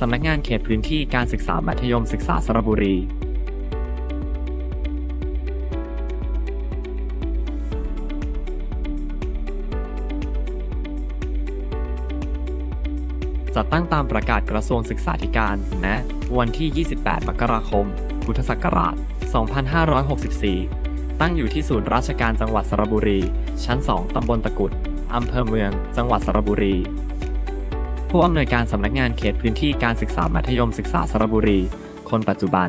สำนักงานเขตพื้นที่การศึกษามัธยมศึกษาสระบุรี จัดตั้งตามประกาศกระทรวงศึกษาธิการณวันที่ 28 มกราคม พุทธศักราช 2564 ตั้งอยู่ที่ศูนย์ราชการจังหวัดสระบุรี ชั้น 2 ตำบลตะกุดอำเภอเมือง จังหวัดสระบุรี ผู้อำนวยการสำนักงานเขตพื้นที่การศึกษามัธยมศึกษาสระบุรี คนปัจจุบัน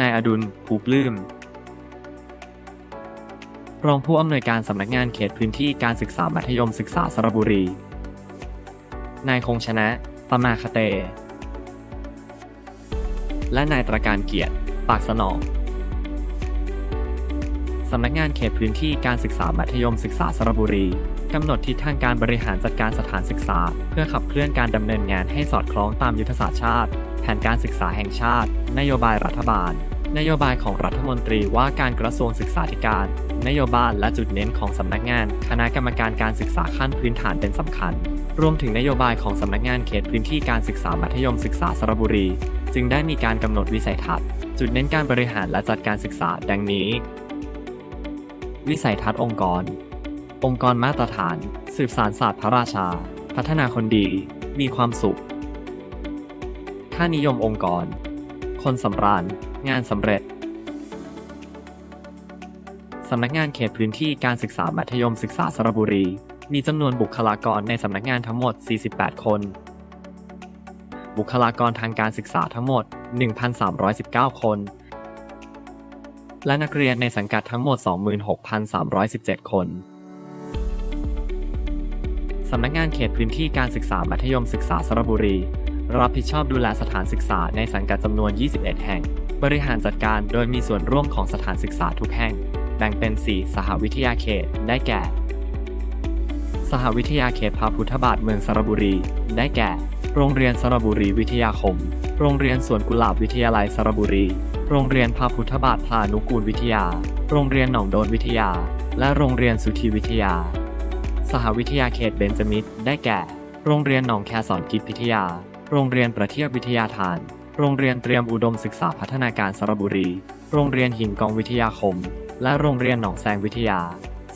นายอดุลภูปลื้ม รองผู้อำนวยการสำนักงานเขตพื้นที่การศึกษามัธยมศึกษาสระบุรี นายคงชนะปมาคเต และนายตรการเกียรติ ปากสนองสำนักงานเขตพื้นที่การศึกษามัธยมศึกษาสระบุรี กำหนดทิศทางการบริหารจัดการสถานศึกษา เพื่อขับเคลื่อนการดำเนินงานให้สอดคล้องตามยุทธศาสตร์ชาติ แผนการศึกษาแห่งชาติ นโยบายรัฐบาล นโยบายของรัฐมนตรีว่าการกระทรวงศึกษาธิการ นโยบายและจุดเน้นของสำนักงาน คณะกรรมการการศึกษาขั้นพื้นฐานเป็นสำคัญ รวมถึงนโยบายของสำนักงานเขตพื้นที่การศึกษามัธยมศึกษาสระบุรี จึงได้มีการกำหนดวิสัยทัศน์ จุดเน้นการบริหารและจัดการศึกษา ดังนี้ วิสัยทัศน์องค์กร องค์กรมาตรฐาน สืบสารศาสตร์พระราชา พัฒนาคนดี มีความสุข ค่านิยมองค์กร คนสำราญ งานสำเร็จ สำนักงานเขตพื้นที่การศึกษามัธยมศึกษาสระบุรี มีจำนวนบุคลากรในสำนักงานทั้งหมด 48 คน บุคลากรทางการศึกษาทั้งหมด 1,319 คน และนักเรียนในสังกัดทั้งหมด 26,317 คน สำนักงานเขตพื้นที่การศึกษามัธยมศึกษาสระบุรี รับผิดชอบดูแลสถานศึกษาในสังกัดจำนวน 21 แห่ง บริหารจัดการโดยมีส่วนร่วมของสถานศึกษาทุกแห่ง แบ่งเป็น 4 สหวิทยาเขต ได้แก่ สหวิทยาเขตพระพุทธบาทเมืองสระบุรี ได้แก่ โรงเรียนสระบุรีวิทยาคม โรงเรียนสวนกุหลาบวิทยาลัยสระบุรี โรงเรียนพระพุทธบาทพานุกูลวิทยา โรงเรียนหนองโดนวิทยา และโรงเรียนสุธีวิทยา สหวิทยาเขตเบญจามิตรได้แก่ โรงเรียนหนองแคสอนกิจพิทยา โรงเรียนประเทียบวิทยาทาน โรงเรียนเตรียมอุดมศึกษาพัฒนาการสระบุรี โรงเรียนหินกองวิทยาคม และโรงเรียนหนองแซงวิทยา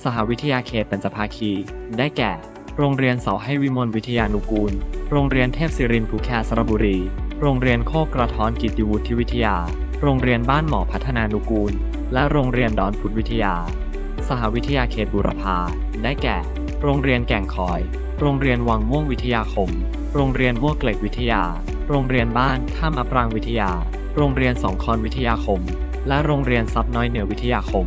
สหวิทยาเขตเป็นจภาคี ได้แก่ โรงเรียนเสาให้วิมลวิทยานุกูล โรงเรียนเทพศิรินภูแคสระบุรี โรงเรียนโคกกระท้อนกิติวุฒิวิทยา โรงเรียนบ้านหมอพัฒนานุกูล และโรงเรียนดอนพุทธวิทยา สหวิทยาเขตบุรพา ได้แก่ โรงเรียนแก่งคอย โรงเรียนวังม่วงวิทยาคม โรงเรียนม่วงเกล็ดวิทยา โรงเรียนบ้านท่ามอปรางวิทยา โรงเรียนสองคอนวิทยาคม และโรงเรียนซับน้อยเหนือวิทยาคม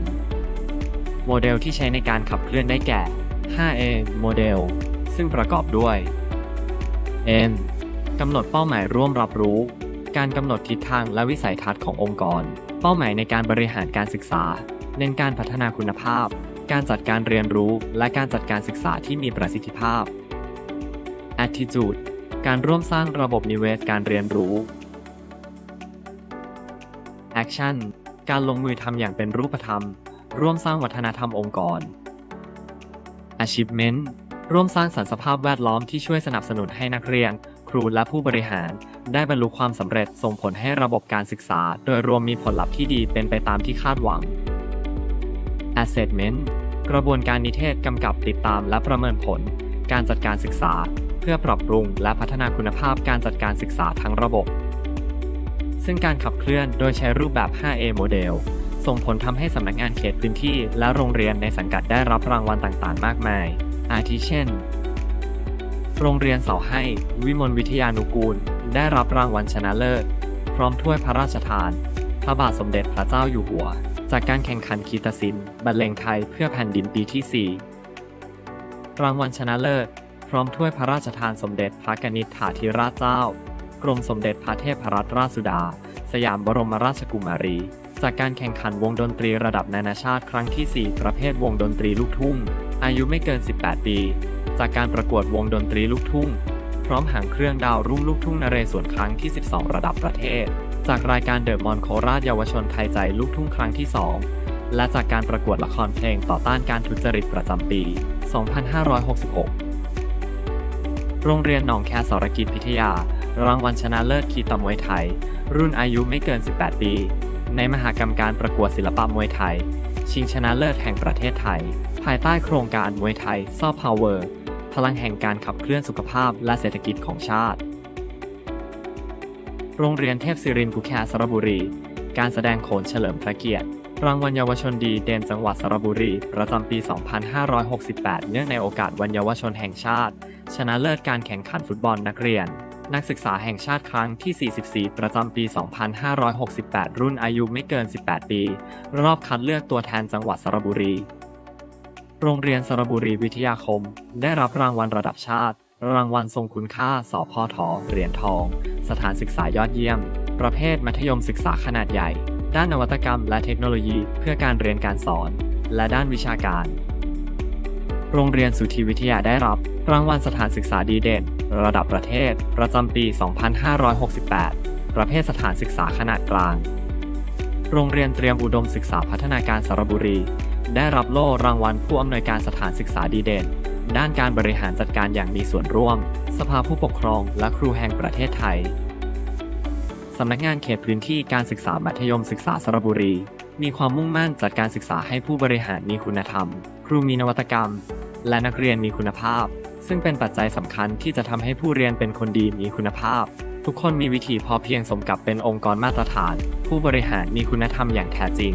โมเดลที่ใช้ในการขับเคลื่อนได้แก่ 5A โมเดล ซึ่งประกอบด้วย N กำหนดเป้าหมายร่วมรับรู้ การกำหนดทิศทางและวิสัยทัศน์ขององค์กร เป้าหมายในการบริหารการศึกษา เน้นการพัฒนาคุณภาพ การจัดการเรียนรู้และการจัดการศึกษาที่มีประสิทธิภาพ Attitude การร่วมสร้างระบบนิเวศการเรียนรู้ Action การลงมือทำอย่างเป็นรูปธรรม ร่วมสร้างวัฒนธรรมองค์กร Achievement ร่วมสร้างสรรค์สภาพแวดล้อมที่ช่วยสนับสนุนให้นักเรียน ครูและผู้บริหาร ได้บรรลุความสำเร็จส่งผลให้ระบบการศึกษา โดยรวมมีผลลัพธ์ที่ดีเป็นไปตามที่คาดหวัง Assessment กระบวนการนิเทศกำกับติดตามและประเมินผล การจัดการศึกษา เพื่อปรับปรุงและพัฒนาคุณภาพการจัดการศึกษาทั้งระบบ ซึ่งการขับเคลื่อนโดยใช้รูปแบบ 5A โมเดลส่งผลทำให้สำนักงานเขตพื้นที่และโรงเรียนในสังกัดได้รับรางวัลต่างๆ มากมาย อาทิเช่น โรงเรียนเสาให้ วิมลวิทยานุกูล ได้รับรางวัลชนะเลิศ พร้อมถ้วยพระราชทาน พระบาทสมเด็จพระเจ้าอยู่หัว จากการแข่งขันคีตศิลป์บรรเลงไทยเพื่อแผ่นดินปีที่ 4 รางวัลชนะเลิศ พร้อมถ้วยพระราชทานสมเด็จพระกนิษฐาธิราชเจ้า กรมสมเด็จพระเทพรัตนราชสุดา สยามบรมราชกุมารี จากการแข่งขันวงดนตรีระดับนานาชาติครั้งที่ 4 ประเภทวงดนตรีลูกทุ่ง อายุไม่เกิน 18 ปี จากการประกวดวงดนตรีลูกทุ่ง พร้อมหางเครื่องดาวรุ่งลูกทุ่งนเรศวรครั้งที่ 12 ระดับประเทศ จากรายการเดอะมอนโคราชเยาวชนไทยใจลูกทุ่งครั้งที่ 2 และจากการประกวดละครเพลงต่อต้านการทุจริตประจำปี 2566 โรงเรียนหนองแคสรกิจพิทยา รางวัลชนะเลิศคีตมวยไทย รุ่นอายุไม่เกิน 18 ปี ในมหากรรมการประกวดศิลปะมวยไทย ชิงชนะเลิศแห่งประเทศไทย ภายใต้โครงการมวยไทยซอฟต์พาวเวอร์พลังแห่งการขับเคลื่อนสุขภาพและเศรษฐกิจของชาติ โรงเรียนเทพศิรินทร์ภูแคสระบุรี การแสดงโขนเฉลิมพระเกียรติ รางวัลเยาวชนดีเด่นจังหวัดสระบุรี ประจำปี 2568 เนื่องในโอกาสวันเยาวชนแห่งชาติ ชนะเลิศการแข่งขันฟุตบอลนักเรียน นักศึกษาแห่งชาติครั้งที่ 44 ประจำปี 2568 รุ่นอายุไม่เกิน 18 ปี รอบคัดเลือกตัวแทนจังหวัดสระบุรี โรงเรียนสระบุรีวิทยาคม ได้รับรางวัลระดับชาติ รางวัลทรงคุณค่า สพทเหรียญทอง สถานศึกษายอดเยี่ยม ประเภทมัธยมศึกษาขนาดใหญ่ ด้านนวัตกรรมและเทคโนโลยีเพื่อการเรียนการสอน และด้านวิชาการ โรงเรียนสุธีวิทยาได้รับ รางวัลสถานศึกษาดีเด่น ระดับประเทศ ประจำปี 2568 ประเภทสถานศึกษาขนาดกลาง โรงเรียนเตรียมอุดมศึกษาพัฒนาการสระบุรี ได้รับโล่รางวัลผู้อำนวยการสถานศึกษาดีเด่น ด้านการบริหารจัดการอย่างมีส่วนร่วม สภาผู้ปกครองและครูแห่งประเทศไทย สำนักงานเขตพื้นที่การศึกษามัธยมศึกษาสระบุรี มีความมุ่งมั่นจัดการศึกษาให้ผู้บริหารมีคุณธรรม ครูมีนวัตกรรม และนักเรียนมีคุณภาพ ซึ่งเป็นปัจจัยสำคัญที่จะทำให้ผู้เรียนเป็นคนดีมีคุณภาพ ทุกคนมีวิถีพอเพียงสมกับเป็นองค์กรมาตรฐาน ผู้บริหารมีคุณธรรมอย่างแท้จริง